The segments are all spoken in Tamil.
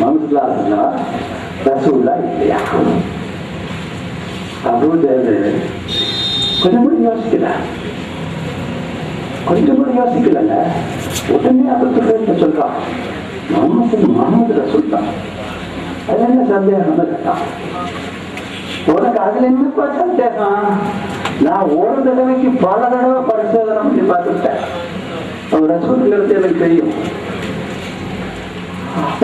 மம்சுல்லா ரசூலா இல்லையா? அப்படின்னு கொஞ்சம் கூட யோசிக்கல. கொஞ்சம் கூட யோசிக்கலங்க உடனே அபுத்துக்கு சொல்றான். முகமது முகமது ரசூல் தான் அது என்ன சந்தேகம் கேட்டான் உனக்கு அதுல என்னப்பா சந்தேகம்? நான் ஒரு தடவைக்கு பல தடவை பரிசோதனை பண்ணி பார்த்துட்டேன். ரசூல் எனக்கு தெரியும்.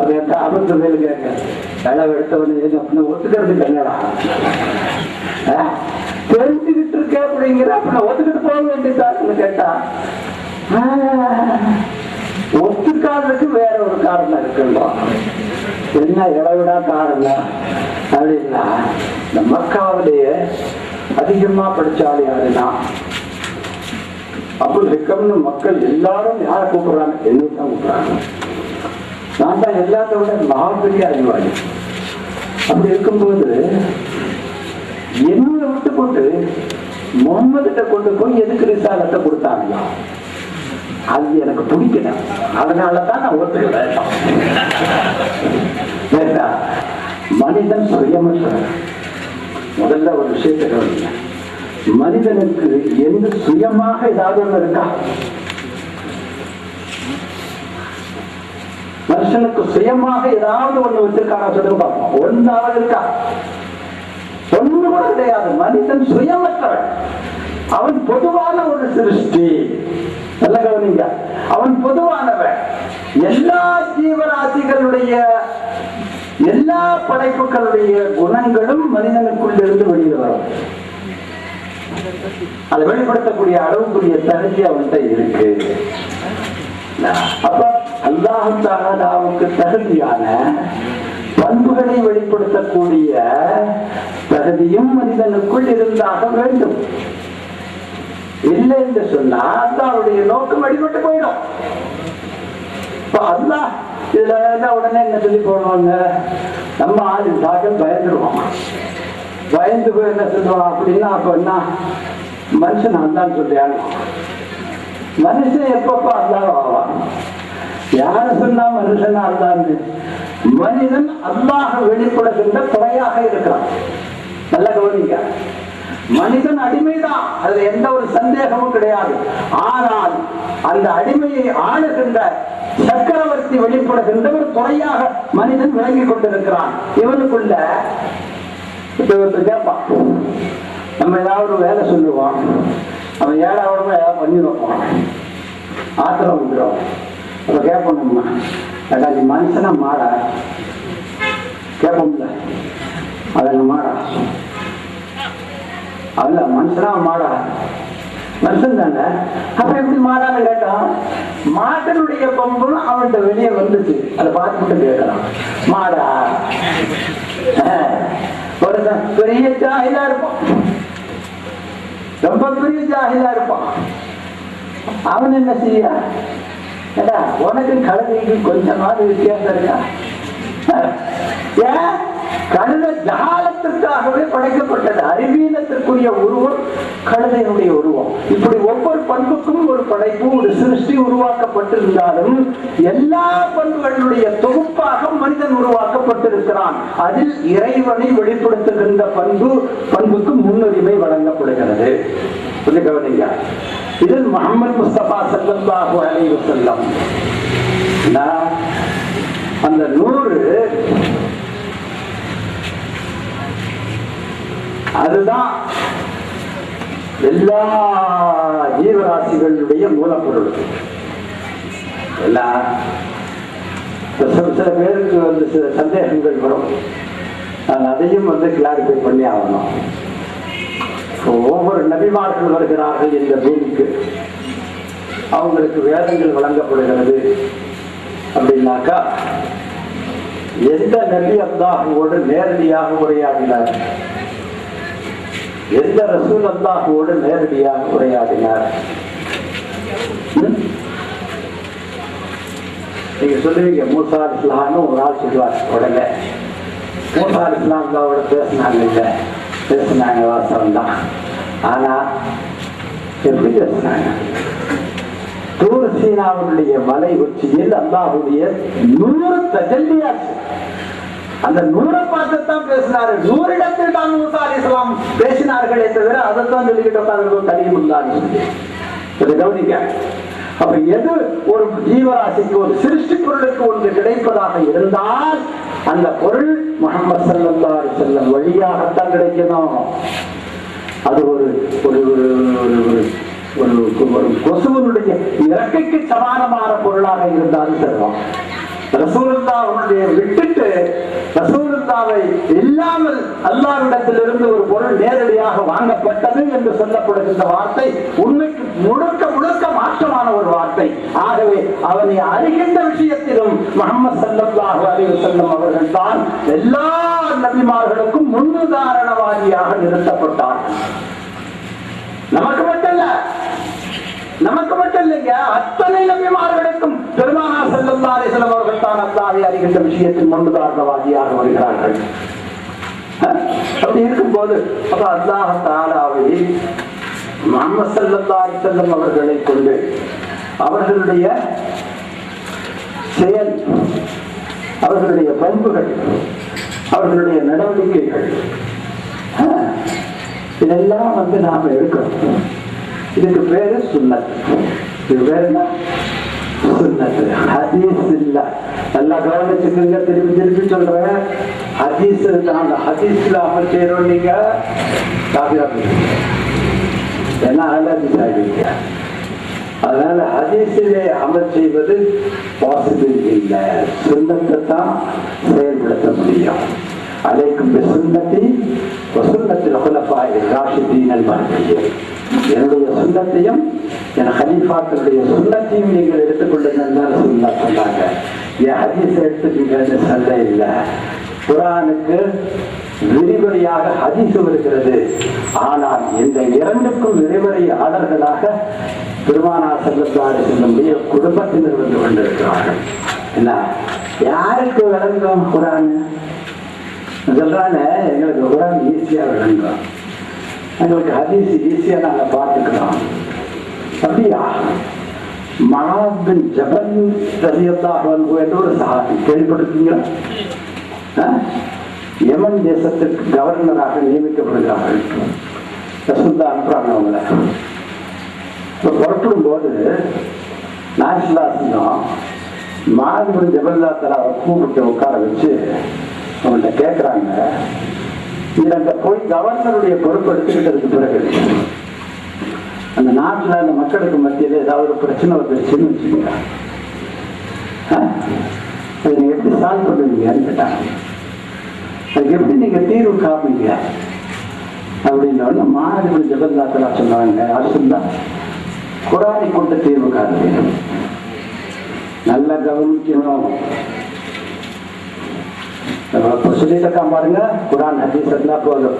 அது என் ஆபத்து மேல கேட்க களவு எடுத்தவனு அப்படின்னு ஒத்துக்கிறது கண்ணடா தெரிஞ்சுக்கிட்டு இருக்க அப்படிங்கிற அப்ப ஒத்துக்கிட்டு போக வேண்டியதான்னு கேட்டா ஆஹ், ஒத்துக்காததுக்கு வேற ஒரு காரணம் இருக்குல்ல என்ன இளவிடா காரணம்? அப்படின்னா இந்த மக்காவிலேயே அதிகமா படிச்சாலும் யாருன்னா அப்துல் ஹிக்கம்னு மக்கள் எல்லாரும் யாரை கூப்பிடுறாங்க? என்ன கூப்பிடுறாங்க. நான் தான் எல்லாத்த விட மகாபெரிய அறிவாளி. அப்படி இருக்கும்போது என்னோட விட்டு போட்டு முகம்மதுகிட்ட கொண்டு போய் எதுக்கு ரிசாலத்தை கொடுத்தாங்க அது எனக்கு பிடிக்கல. அதனால தான் நான் ஒத்துக்கிறேன் மனிதன் சுயமற்ற முதல்ல ஒரு விஷயத்தை மனிதனுக்கு எந்த சுயமாக ஏதாவது ஒன்று இருக்கா? மனுஷனுக்கு சுயமாக ஏதாவது ஒண்ணு வச்சிருக்கானா சொல்லுங்க பார்ப்போம் ஒன்றாவது இருக்கா ஒண்ணு கூட கிடையாது. மனிதன் சுயமற்றவன். அவன் பொதுவான ஒரு சிருஷ்டி. நல்ல கவனிங்க. அவன் பொதுவானவன். எல்லா ஜீவராசிகளுடைய எல்லா படைப்புகளுடைய குணங்களும் மனிதனுக்குள் இருந்து வெளியில் வரும். அதை வெளிப்படுத்தக்கூடிய அளவுக்குரிய தகுதி அவன்கிட்ட இருக்கு. அப்ப அல்லாஹாலாவுக்கு தகுதியான பண்புகளை வெளிப்படுத்தக்கூடிய தகுதியும் மனிதனுக்குள் இருந்தாக வேண்டும். இல்லை என்று சொன்னா அல்லாவுடைய நோக்கம் அடிபட்டு போயிடும். இப்ப அல்லாஹ் இதுல உடனே என்ன சொல்லி போடுவாங்க? நம்ம ஆளு சாட்டம் பயந்துருவோம் பயந்து போய் என்ன சொல்லுவான் அப்படின்னா அப்ப என்ன? மனுஷன் அல்லான்னு சொல்லியாங்க மனுஷன் எப்பப்ப அல்லாஹ் ஆவான்? யார சொன்னா மனுஷன் அல்லான்னு? மனிதன் அல்லாஹ் வெளிப்படுகின்ற குறையாக இருக்கிறான். நல்ல கவனிங்க. மனிதன் அடிமைதான். அதுல எந்த ஒரு சந்தேகமும் கிடையாது. ஆனால் அந்த அடிமையை ஆளுகின்ற சக்கரவர்த்தி வெளிப்படுகின்ற ஒரு துறையாக மனிதன் விளங்கி கொண்டிருக்கிறான். இவனுக்குள்ள கேட்பான். நம்ம ஏதாவது வேலை சொல்லுவோம். நம்ம ஏழாவது ஏதாவது பண்ணி ஆத்திரம் வந்துடும். அப்போ கேட்போம் நம்ம ஏடா நீ மனுஷனா மாடா கேட்போம்ல அதங்க மாடா அல்ல மனுஷனா மாடா மனுஷன் தானே. அப்ப எப்படி மாறான்னு கேட்டான்? மாட்டனுடைய பம்பும் அவன்கிட்ட வெளியே வந்துச்சு. அதை பார்த்துட்டு கேட்கலாம் மாடா ஒரு பெரிய ஜாகிலா இருப்பான். ரொம்ப பெரிய ஜாகிலா இருப்பான். அவன் என்ன செய்ய? ஏடா உனக்கு கழுதைக்கு கொஞ்சமாவது வித்தியாசம் இருக்கா? ஏன் கழுதை ஜாலத்திற்காகவே படைக்கப்பட்டது. அறிவீனத்திற்குரிய உருவம் கழுதையினுடைய உருவம். இப்படி ஒவ்வொரு பண்புக்கும் ஒரு படைப்பு ஒரு சிருஷ்டி உருவாக்கப்பட்டிருந்தாலும் எல்லா பண்புகளுடைய தொகுப்பாக மனிதன் உருவாக்கப்பட்டிருக்கிறான். அதில் இறைவனை வெளிப்படுத்துகின்ற பண்பு பண்புக்கு முன்னுரிமை வழங்கப்படுகிறது. கவனிங்க. இதில் முகமது முஸ்தபா சல்லாஹு அலைஹி வஸல்லம். அந்த நூறு அதுதான் எல்லா ஜீவராசிகளுடைய மூலப்பொருள். எல்லா சில சில பேருக்கு வந்து சில சந்தேகங்கள் வரும். நான் அதையும் வந்து கிளாரிஃபை பண்ணி ஆகணும். ஒவ்வொரு நபிமார்கள் வருகிறார்கள் இந்த பூமிக்கு. அவங்களுக்கு வேதங்கள் வழங்கப்படுகிறது அப்படின்னாக்கா எந்த நபி அல்லாஹுவோடு நேரடியாக உரையாடினார்? எந்த ரசூல் அல்லாஹோடு நேரடியாக உரையாடினார்? ம்? நீங்க சொல்லுவீங்க மூசா இஸ்லாம்னு ஒரு ஆள் சொல்லுவார் உடனே. மூசா இஸ்லாம் அல்லாவோட பேசினாங்க இல்லை? பேசினாங்க வாசம் தான் ஆனா எப்படி பேசினாங்க? தூர் சீனாவுடைய மலை உச்சியில் அல்லாஹுடைய நூறு தஜல்லியாச்சு. அந்த நூறை பார்த்துத்தான் பேசினாரு. நூறிடத்தில் தான் மூசா இஸ்லாம் பேசினார்களே தவிர அதைத்தான் சொல்லிக்கிட்டு உட்கார்ந்து தனியும் இல்லாது இதை கவனிக்க அப்ப எது ஒரு ஜீவராசிக்கு ஒரு சிருஷ்டி பொருளுக்கு ஒன்று கிடைப்பதாக இருந்தால் அந்த பொருள் முகமது சல்லா செல்லம் வழியாகத்தான் கிடைக்கணும். அது ஒரு ஒரு ஒரு ஒரு ஒரு ஒரு ஒரு கொசுவனுடைய இறக்கைக்கு சமானமான பொருளாக இருந்தாலும் செல்வம் ரசூலுல்லாவுடைய விட்டுட்டு ரசூலுல்லாவை இல்லாமல் அல்லாவிடத்திலிருந்து ஒரு பொருள் நேரடியாக வாங்கப்பட்டது என்று சொல்லப்படுகின்ற வார்த்தை உண்மைக்கு முழுக்க முழுக்க மாற்றமான ஒரு வார்த்தை. ஆகவே அவனை அறிகின்ற விஷயத்திலும் முகமது சல்லாஹு அலைஹி வஸல்லம் அவர்கள் தான் எல்லா நபிமார்களுக்கும் முன்னுதாரணவாதியாக நிறுத்தப்பட்டார்கள். நமக்கு நமக்கு மட்டும் இல்லைங்க அத்தனை நபிமார்களுக்கும் பெருமானா செல்லும் அலிஸ்லாம் அவர்கள் தான் அல்லாவை அறிகின்ற விஷயத்தில் முன்னுதாரணவாதியாக வருகிறார்கள். அஹ், அப்படி இருக்கும்போது அப்ப அல்லாஹ் தாலாவை முகமது சல்லல்லா செல்லம் அவர்களை கொண்டு அவர்களுடைய செயல் அவர்களுடைய பண்புகள் அவர்களுடைய நடவடிக்கைகள் இதெல்லாம் வந்து நாம எடுக்கணும். இதுக்கு பேரு சுன்னத் இது பேரு என்ன சுன்னத் ஹதீஸ் இல்ல. நல்லா கவனிச்சுக்கங்க திருப்பி திருப்பி சொல்றேன். ஹதீஸ் நாங்க ஹதீஸ்ல அமல் செய்யறோம் நீங்க. காபிரா ஏன்னா ஹதீஸ் ஆகிங்க அதனால ஹதீஸிலே அமல் செய்வது பாசிபிள் இல்லை. சுண்ணத்தை தான் செயல்படுத்த முடியும். அலைக்கும் சுண்ணத்தி சுண்ணத்தில் குலப்பாய் ராஷிதீன் மகத்தையும் என்னுடைய சுண்ணத்தையும் என் ஹலீஃபாக்களுடைய சுண்ணத்தையும் நீங்கள் எடுத்துக்கொள்ளுங்கள் சுண்ணா சொன்னாங்க. என் ஹதீஸ் எடுத்துக்கீங்கன்னு சொல்ல இல்லை. குரானுக்கு விரிவுரையாக ஹதீசு வருகிறது. ஆனால் இந்த இரண்டுக்கும் விரிவுரையாளர்களாக பெருமானா செல்லத்தாறு செல்லுடைய குடும்பத்தினர் வந்து கொண்டிருக்கிறார்கள். என்ன? யாருக்கு விளங்கும் குரான்? சொல்றாங்க எங்களுக்கு குரான் ஈஸியா விளங்கும் எங்களுக்கு ஹதீஸ் ஈஸியா நாங்க பார்த்துக்கிறோம் அப்படியா? மகாபின் ஜபன் ரலியல்லாஹு அன்ஹு என்ற ஒரு சஹாபி. கேள்விப்பட்டிருக்கீங்களா? யமன் தேசத்துக்கு கவர்னராக நியமிக்கப்படுகிறார்கள். ரசூல்லா அனுப்புறாங்க அவங்கள. இப்போ புறப்படும் போது நாசிலாசிங்கம் மாதிரி ஜபல்லா தலாவை கூப்பிட்டு உட்கார வச்சு அவங்கள்ட்ட கேட்குறாங்க நீங்க அங்க போய் கவர்னருடைய பொறுப்பு எடுத்துக்கிட்டதுக்கு பிறகு அந்த நாட்டுல அந்த மக்களுக்கு மத்தியில ஏதாவது ஒரு பிரச்சனை வந்துருச்சுன்னு வச்சுக்கோங்க. ஆ? அதை நீங்க எப்படி சால்வ் பண்ணுவீங்கன்னு கேட்டாங்க. அதுக்கு எப்படி நீங்க தீர்வு காப்பீங்க அப்படின்னு மாணவர்கள் ஜெகந்தாத்தலா சொன்னாங்க அரசுந்தா குரானை கொண்டு தீர்வு காணுங்க நல்லா கவனிக்கணும். இப்ப சொல்லிட்டு பாருங்க. குரான் ஹதீஸ் இருந்தா போதும்.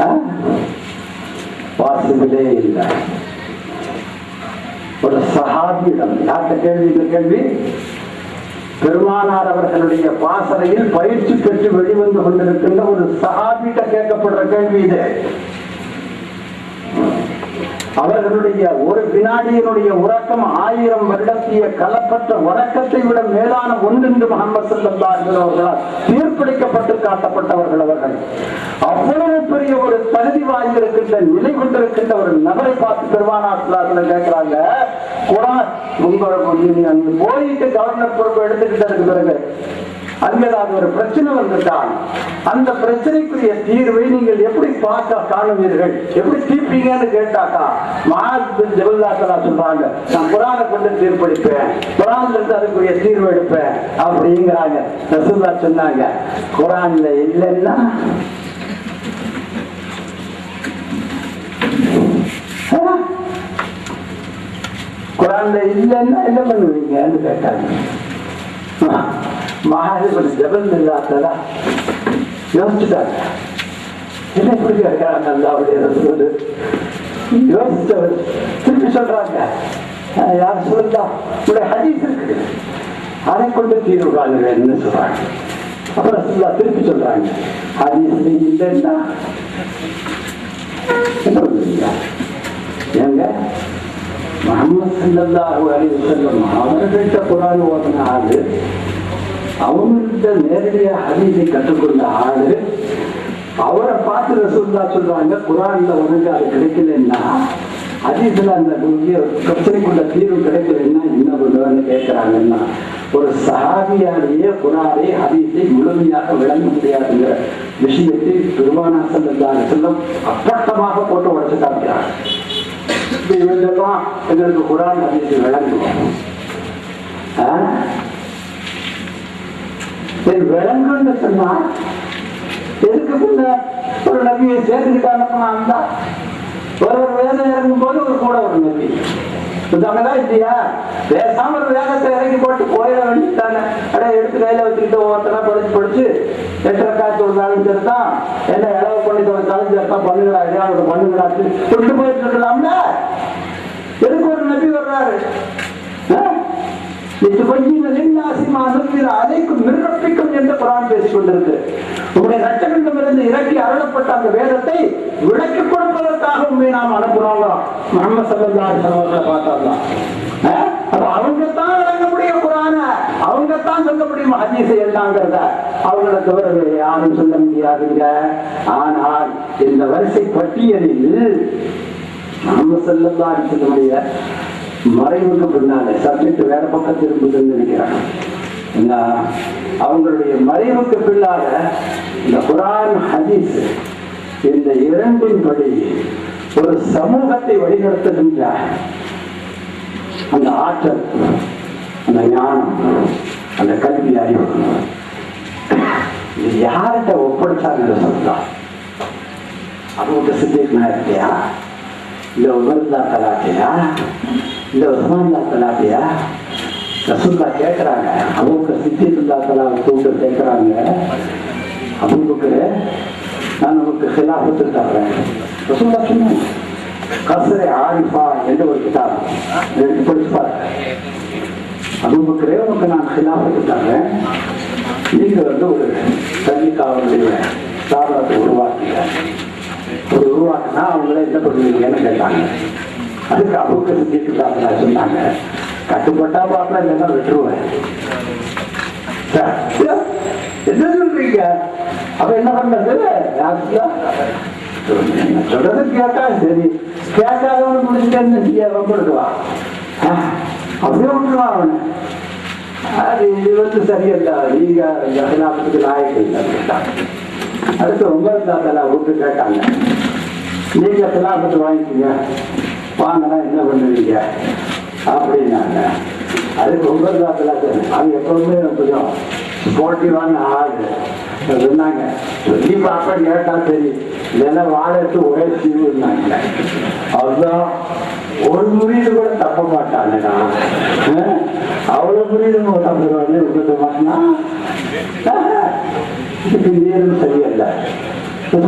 ஆ? இல்லை. ஒரு சஹாபியிடம் யார்கிட்ட கேள்வி இந்த கேள்வி? பெருமானார் அவர்களுடைய பாசறையில் பயிற்சி பெற்று வெளிவந்து கொண்டிருக்கின்ற ஒரு சஹாபிட்ட கேட்கப்படுற கேள்வி இது. அவர்களுடைய ஒரு வினாடியினுடைய உறக்கம் ஆயிரம் வருடத்திய கலப்பற்ற உறக்கத்தை விட மேலான ஒன்றென்று முகமது சல்லா அவர்களால் தீர்ப்பளிக்கப்பட்டு காட்டப்பட்டவர்கள் அவர்கள். அவ்வளவு பெரிய ஒரு தகுதி வாய்ந்திருக்கின்ற நிலை கொண்டிருக்கின்ற ஒரு நபரை பார்த்து பெருமானார் கேட்கிறாங்க குரான் உங்களுக்கு போயிட்டு கவர்னர் பொறுப்பு எடுத்துக்கிட்டதுக்கு பிறகு அங்கே ஏதாவது ஒரு பிரச்சனை வந்துட்டால் அந்த பிரச்சனைக்குரிய தீர்வை நீங்கள் எப்படி பார்க்க காணுவீர்கள்? எப்படி தீர்ப்பீங்கன்னு கேட்டாக்கா மாதத்தின் ஜெவல்லாசலா சொல்றாங்க நான் குரானை கொண்டு தீர்ப்பளிப்பேன் குரான்ல இருந்து அதுக்குரிய தீர்வு எடுப்பேன் அப்படிங்கிறாங்க. ரசூல்லா சொன்னாங்க குரான்ல இல்லைன்னா குரான்ல இல்லைன்னா என்ன பண்ணுவீங்கன்னு கேட்டாங்க. மகாதிபதி ஜபல் இல்லாததா யோசிச்சுட்டாங்க என்ன இப்படி கேட்கிறாங்க அல்லாவுடைய ரசூல் யோசிச்சவர் திருப்பி சொல்றாங்க "அஹ், யார் சொல்லா உடைய ஹதீஸ் இருக்கு அதை கொண்டு தீர்வு காணுவேன்னு சொல்றாங்க அப்புறம் ரசூல்லா திருப்பி சொல்றாங்க ஹதீஸ் இல்லைன்னா என்ன பண்ணுவீங்க ஏங்க முகமது ஸல்லல்லாஹு அலைஹி வஸல்லம் அவர்கள்ட்ட குரான் ஓதின ஆளு அவங்கள்ட்ட நேரடியா ஹதீஸை கற்றுக்கொண்ட ஆளு அவரை பார்த்து ரசூல்லா சொல்றாங்க குரான்ல உனக்கு அது கிடைக்கலன்னா ஹதீஸ்ல அந்த பெரிய பிரச்சனைக்குள்ள தீர்வு கிடைக்கலன்னா என்ன பண்ணுவேன்னு கேட்கிறாங்கன்னா ஒரு சஹாபியாலேயே குரானை ஹதீஸை முழுமையாக விளங்க முடியாதுங்கிற விஷயத்தை பெருமானா செல்லல்லாரு செல்லம் அப்பட்டமாக போட்டு உடச்சு காமிக்கிறாங்க இப்ப இவங்கெல்லாம் எங்களுக்கு குரான் ஹதீஸ் விளங்குவோம் ஆ? சரி விளங்குன்னு சொன்னா எதுக்கு பின்ன ஒரு நபியை சேர்த்துக்கிட்டாங்க அந்த ஒரு ஒரு வேதம் இறங்கும் போது ஒரு கூட ஒரு நபி புத்தகங்களா இல்லையா பேசாம ஒரு வேதத்தை இறங்கி போட்டு போயிட வேண்டியதானே அட எடுத்து கையில வச்சுக்கிட்டு ஒவ்வொருத்தரா படிச்சு படிச்சு எட்டரை காய்ச்சி ஒரு நாளும் தான் என்ன இளவு போராட்டத்தோட கலைஞர் அக்கா பண்ணுங்கடா இடையாளோட பண்ணுங்கடா கொண்டு போயிட்டு இருக்கலாம்ல? எனக்கு ஒரு நபி வர்றாரு? அதைக்கும் என்று குரான் பேசிக் கொண்டிருக்கு. உங்களுடைய ரச்சகண்டமிருந்து இறக்கி அருளப்பட்ட அந்த வேதத்தை விளக்கி கொடுப்பதற்காக உண்மை நாம் அனுப்புறோம் முகமது அவங்க தான் தான் சொல்ல முடியும்? ஹதீஸ் எல்லாங்கிறத? அவங்கள தவிர வேறு யாரும் சொல்ல முடியாதுங்க. ஆனால் இந்த வரிசை பட்டியலில் நாம செல்லதான் சொல்லுடைய மறைவுக்கு பின்னாலே சப்ஜெக்ட் வேற பக்கம் திரும்புதுன்னு நினைக்கிறாங்க அவங்களுடைய மறைவுக்கு பின்னால இந்த குரான் ஹதீஸ் இந்த இரண்டின் படி ஒரு சமூகத்தை வழிநடத்துகின்ற அந்த ஆற்றல் அந்த ஞானம் அந்த கல்வி அறிவு. இது யார்கிட்ட ஒப்படைச்சாங்க சொல்லலாம் அவங்க சித்திக் நாயக்கையா இல்ல உமர்தா கலாட்டையா இல்ல உஸ்மான்தா கலாட்டையா ரசூல்லா கேட்கிறாங்க. அவங்க சித்திகுல்லா கலா கூப்பிட்டு கேட்கிறாங்க. அவங்க நான் நமக்கு ஹிலாபத்து தர்றேன். ரசூல்லா சொன்னாங்க கசரை ஆரிஃபா என்று ஒரு கிதாப். எடுத்து படிச்சு பாருங்க. அபுபக்கரே உனக்கு நான் ஹிலாபத்து தர்றேன் நீங்க வந்து ஒரு கல்விக்காவலுடைய ஸ்தாபனத்தை உருவாக்குங்க. ஒரு உருவாக்குனா அவங்கள என்ன பண்ணுவீங்கன்னு கேட்டாங்க. அதுக்கு அபுக்க சித்திட்டு சொன்னாங்க. கட்டுப்பட்டா பார்க்கலாம் இல்லைன்னா விட்டுருவேன். என்ன சொல்றீங்க? அப்ப என்ன பண்ணது சொல்றது கேட்டா சரி. கேட்காதவனு முடிச்சுட்டேன்னு செய்ய ரொம்பிடுவா அப்படியே விட்டுருவான் அவன். அது இது வந்து சரியல்ல. நீங்க ஜகநாதத்துக்கு நாயக்கு அடுத்து ஒன்பது தாத்தலா விட்டு கேட்டாங்க. நீங்க சிலாபத்து வாங்கிக்கீங்க. வாங்கினா என்ன பண்ணுவீங்க? அப்படின்னாங்க. அதுக்கு ஒன்பது தாத்தலா அது எப்பவுமே கொஞ்சம் ஸ்போர்ட்டிவான ஆள். சொன்னாங்க. சொல்லி பாப்பா கேட்டா சரி. இல்லைன்னா வாழை எடுத்து ஒரே சீவுன்னாங்க அதுதான் ஒரு புரியுது கூட தப்ப மாட்டாங்கடா அவ்வளவு புரியுது தப்புவாங்க இருக்க சரியல்ல. சும்மா